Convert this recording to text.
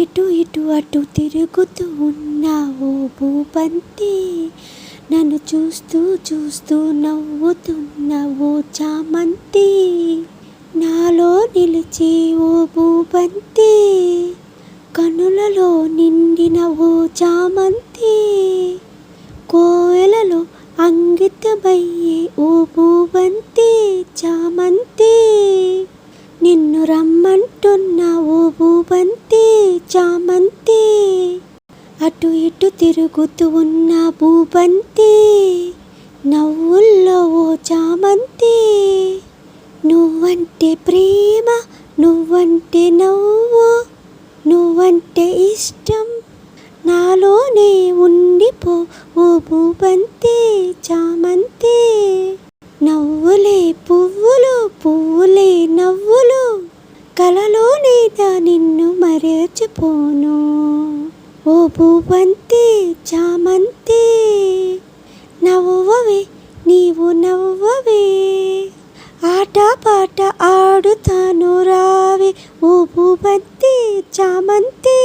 ఇటు ఇటు అటు తిరుగుతూ ఉన్నావు భూపంతి. నన్ను చూస్తూ చూస్తూ నవ్వుతున్నావు చామంతి. నాలో నిలిచి ఓ భూపంతి. కనులలో నిండిన ఓ చామంతి. కోయలలో అంగితమయ్యే ఓ భూపంతి చామంతి. నిన్ను రమ్మంటున్న ఓ భూపంతి. చామంతి అటు ఇటు తిరుగుతూ ఉన్న భూబంతే. నవ్వుల్లో ఓ చామంతి. నువ్వంటే ప్రేమ నువ్వంటే నవ్వు నువ్వంటే ఇష్టం. నాలోనే ఉండిపో ఓ భూబంతే చామంతి. నవ్వులే పువ్వులు పువ్వులే నవ్వులు. కలలోనే నిన్ను మరచిపోను ఓ భూపంతి చామంతి నవ్వవే నీవు నవ్వవే ఆట పాట ఆడుతాను రావే ఓ భూపంతి చామంతి.